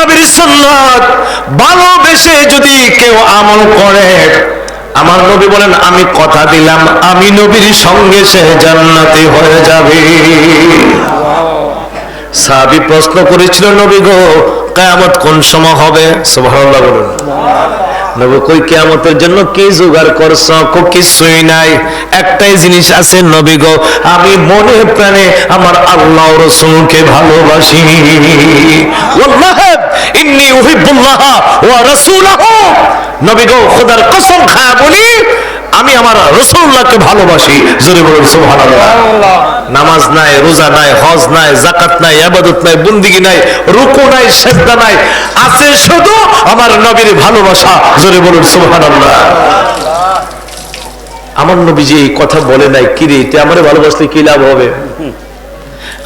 নবীর সুন্নাত। ভালোবেসে যদি কেউ আমল করে, আমার নবী বলেন, আমি কথা দিলাম, আমি নবীর সঙ্গে সে জান্নাতি হয়ে যাবে। সাহাবি প্রশ্ন করেছিল, নবী গো, কেয়ামত কোন সময় হবে? সুবহানাল্লাহ বলুন একটাই জিনিস আছে, নবী গো, আমি মনে প্রাণে আমার আল্লাহ রসুলকে ভালোবাসি। ওয়াল্লাহি, ইন্নী উহিব্বুল্লাহ ওয়া রাসূলাহু। নবী গো, খোদার কসম খায়া বলি আমি আমার রসুল্লাহকে ভালোবাসি। জোরে বলুন সুবহানাল্লাহ। নামাজ নাই, রোজা নাই, হজ নাই জাকাত নাই আবাদত নাই, বন্দিগি নাই, রুকু নাই, সেজদা নাই, আছে শুধু আমার নবীর ভালোবাসা। জোরে বলুন সুবহানাল্লাহ। আমার নবী যে এই কথা বলে নাই, কিরে এটা আমারে ভালোবাসতে কি লাভ হবে?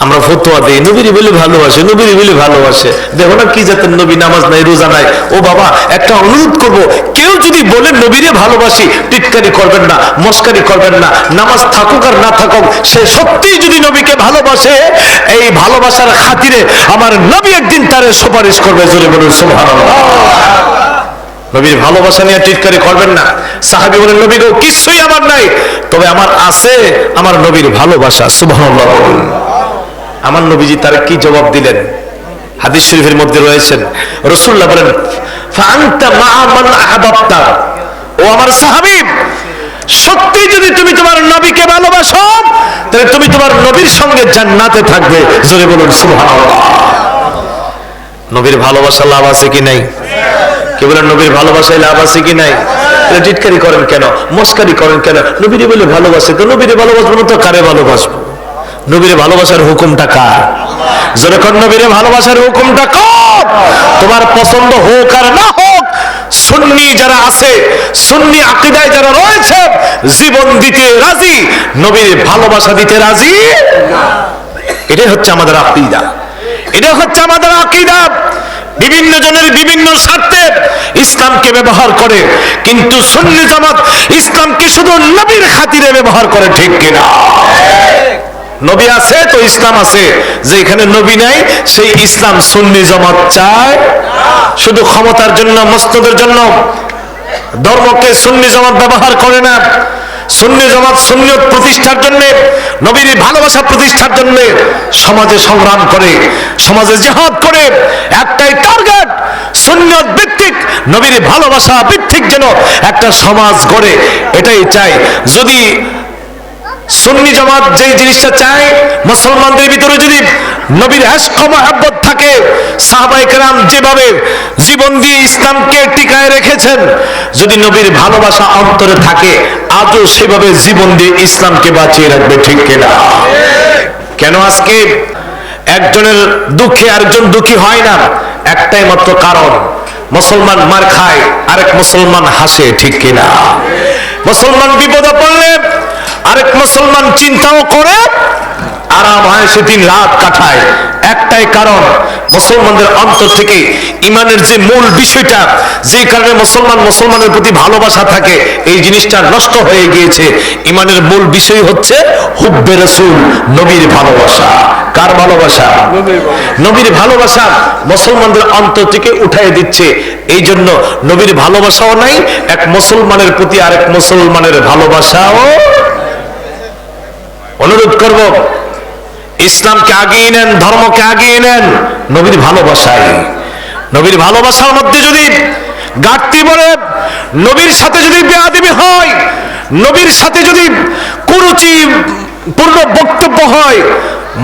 আমরা ফতোয়া দিই। নবীর বলে ভালোবাসে, নবীর বলে ভালোবাসে। দেখো না কি জাতের নবী, নামাজ নাই, রোজা নাই। ও বাবা, একটা অনুরোধ করব, কেউ যদি বলে নবীরে ভালোবাসি, টিটকারি করবেন না, মস্কারি করবেন না, নামাজ থাকুক আর না থাকুক, সে সত্যিই যদি নবীকে ভালোবাসে, এই ভালোবাসার খাতিরে আমার নবী একদিন তারে সুপারিশ করবে, জোরে বলুন, সুবহানাল্লাহ। নবীর ভালোবাসা নিয়ে টিটকারি করবেন না। সাহাবি বলেন, নবী গো, কিছুই আমার নাই, তবে আমার আছে আমার নবীর ভালোবাসা। সুবহানাল্লাহ আমার নবীজি তার কি জবাব দিলেন? হাদিস শরীফের মধ্যে রয়েছেন রসুল্লাহ বলেন ও আমার সাহাবী, সত্যি যদি তুমি তোমার নবীকে ভালোবাসো, তাহলে তুমি তোমার নবীর সঙ্গে জান্নাতে থাকবে। জোরে বলুন নবীর ভালোবাসা লাভ আছে কি নাই? কে বলেন, নবীর ভালোবাসায় লাভ আছে কি নাই? টিটকারি করেন কেন? মস্কারি করেন কেন? নবীরে বলে ভালোবাসে তো নবীরে ভালোবাসবো না তো কারে ভালোবাসবো? নবীরে ভালোবাসার হুকুমটা কার? যেরকম নবীরে ভালোবাসার হুকুমটা কার, তোমার পছন্দ হোক আর না হোক, সুন্নি যারা আছে, সুন্নি আকিদায় যারা রয়েছে, জীবন দিতে রাজি, নবীর ভালোবাসা দিতে রাজি এটাই হচ্ছে আমাদের আকিদা। এটা হচ্ছে আমাদের আকিদা। বিভিন্ন জনের বিভিন্ন স্বার্থে ইসলামকে ব্যবহার করে, কিন্তু সুন্নি জামাত ইসলামকে শুধু নবীর খাতিরে ব্যবহার করে, ঠিক কিনা? নবী আছে, তো ইসলাম আছে। যে এখানে নবী নাই, সেই ইসলাম সুন্নি জামাত চায়। শুধু ক্ষমতার জন্য মস্তদের জন্য। ধর্মকে সুন্নি জমাত ব্যবহার করে না। সুন্নি জামাত সুন্নিয়ত প্রতিষ্ঠার জন্য, নবীর ভালোবাসা প্রতিষ্ঠার জন্য সমাজে সংগ্রাম করে, সমাজে জেহাদ করে। একটাই টার্গেট সুন্নিয়ত ভিত্তিক, নবীর ভালোবাসা ভিত্তিক যেন একটা সমাজ গড়ে। এটাই চাই। যদি সুন্নি জামাত যে জিনিসটা চায়, মুসলমানদের ভিতরে যদি নবীর হ্যাস্ক মহাব্বত থাকে সাহাবাই কেরাম যেভাবে জীবন দিয়ে ইসলামকে টিকায় রেখেছেন, যদি নবীর ভালোবাসা অন্তরে থাকে আজও সেভাবে জীবন দিয়ে ইসলামকে বাঁচিয়ে রাখবে ঠিক কিনা? কেন আজকে একজনের দুঃখে আরেকজন দুঃখী হয় না? একটাই মাত্র কারণ, মুসলমান মার খায়, আরেক মুসলমান হাসে ঠিক কিনা? মুসলমান বিপদে পড়লে আরেক মুসলমান চিন্তাও করে, আরাম হয় সে দিন রাত কাটায়। একটাই কারণ, মুসলমানদের অন্তর থেকে ইমানের যে মূল বিষয়টা, যে কারণে মুসলমান মুসলমানের প্রতি ভালোবাসা থাকে, এই জিনিসটা নষ্ট হয়ে গিয়েছে। ইমানের মূল বিষয় হচ্ছে হুব্বে রসুল, নবীর ভালোবাসা। কার ভালোবাসা? নবীর ভালোবাসা মুসলমানদের অন্তর থেকে উঠাই দিচ্ছে। এই জন্য নবীর ভালোবাসাও নাই, এক মুসলমানের প্রতি আরেক মুসলমানের ভালোবাসাও অনুরোধ করব, ইসলামকে আগিয়ে নেন, ধর্মকে আগিয়ে নেন, নবীর ভালোবাসায়। নবীর ভালোবাসার মধ্যে যদি ঘাটতি বলে নবীর সাথে যদি বেয়াদিবি হয়, নবীর সাথে যদি কুরুচি পূর্ণ বক্তব্য হয়,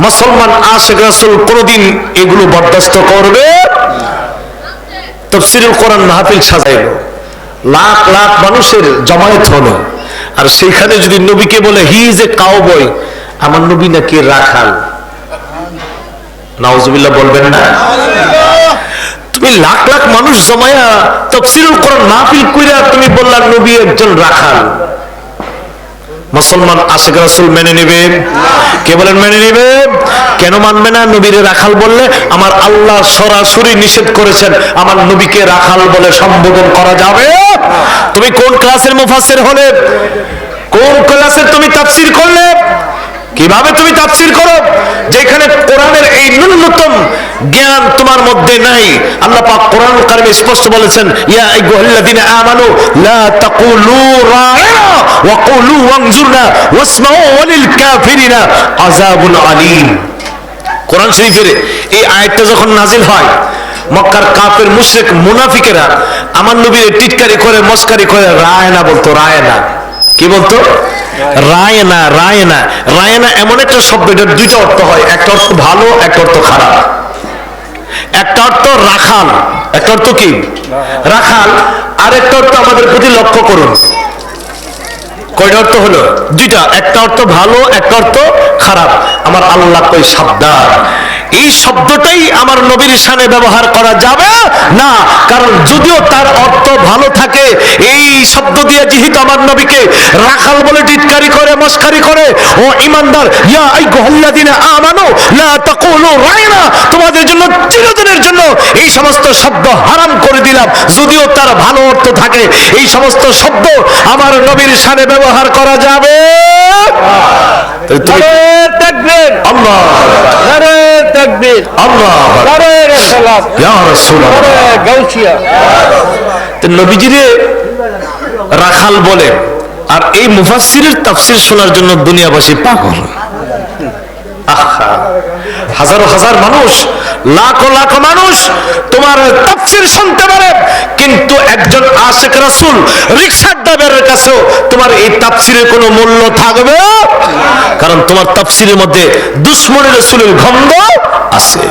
মুসলমান আশেখ রাসুল কোনদিন এগুলো বরদাস্ত করবে তফসিরুল কোরআন মাহফিল সাজাইল। লাখ লাখ মানুষের জমায়েত হলো। আর সেইখানে যদি নবীকে বলে, he is a cow boy আমার নবী নাকি রাখাল। নাউজুবিল্লাহ বলবেন না? তুমি লাখ লাখ মানুষ জমায়া তফসিরুল কোরআন মাহফিল কইরা তুমি বললা, নবী একজন রাখাল। মুসলমান আশেখ রাসুল মেনে নেবে? কে বলেন মেনে নেবে? কেন মানবে না? নবীরে রাখাল বললে, আমার আল্লাহ সরাসরি নিষেধ করেছেন, আমার নবীকে রাখাল বলে সম্বোধন করা যাবে। তুমি কোন ক্লাসের মুফাসসির হলে? কোন ক্লাসের তুমি তাফসীর করলে? কীভাবে তুমি তাফসীর করো? যেখানে কোরআনের এই ন্যূনতম জ্ঞান তোমার মধ্যে নাই। আল্লাহ পাক কোরআন কারিমে স্পষ্ট বলেছেন, ইয়া আইয়ুহাল্লাযিনা আমানু লা তাকুলু রা'না ওয়া কুলু ওয়ানজুরনা ওয়াসমাউ ওয়ালিল কাফিরিনা আযাবুন আলীম। কোরআন শরীফের এই আয়াতটা যখন নাজিল হয়, মক্কার কাফের মুশরিক মুনাফিকেরা আমার নবীর টিটকারি করে, মস্কারি করে, রায়না বলতো, রায়না। কি বলতো? রায়না রায়না। রায়না এমন একটা শব্দ এটার দুইটা অর্থ হয়। একটা অর্থ ভালো, একটা অর্থ খারাপ। একটা অর্থ রাখাল, একটা অর্থ কি? রাখাল। আর একটা অর্থ আমাদের প্রতি লক্ষ্য করুন। কয়টা অর্থ হলো? দুইটা। একটা অর্থ ভালো, একটা অর্থ খারাপ। আমার আল্লাহ কই সাবধান। এই শব্দটাই আমার নবীর সানে ব্যবহার করা যাবে না। কারণ যদিও তার অর্থ ভালো থাকে, এই শব্দ দিয়ে যেহেতু আমার নবীকে রাখাল বলে টিটকারি করে, মস্কারি করে, ও ইমানদার, ইয়া আই গহল্লাদিনে আমানো, লা তাকুলু রাইনা, তোমাদের জন্য চিরদিনের জন্য এই সমস্ত শব্দ হারাম করে দিলাম। যদিও তার ভালো অর্থ থাকে, এই সমস্ত শব্দ আমার নবীর সানে ব্যবহার করা যাবে। তাহলে নবীজিরে রাখাল বলে। আর এই মুফাসসিরের তাফসীর শোনার জন্য দুনিয়াবাসী পাগল। হাজারো হাজার মানুষ লাখো লাখো মানুষ তোমার তাফসীর শুনতে পারে কিন্তু একজন আশেক রাসুল রিক্সার ড্রাইভারের কাছেও তোমার এই তাপসিরের কোনো মূল্য থাকবে? কারণ তোমার তাপসিরের মধ্যে দুশ্মনী রসুলের গন্ধ আছে।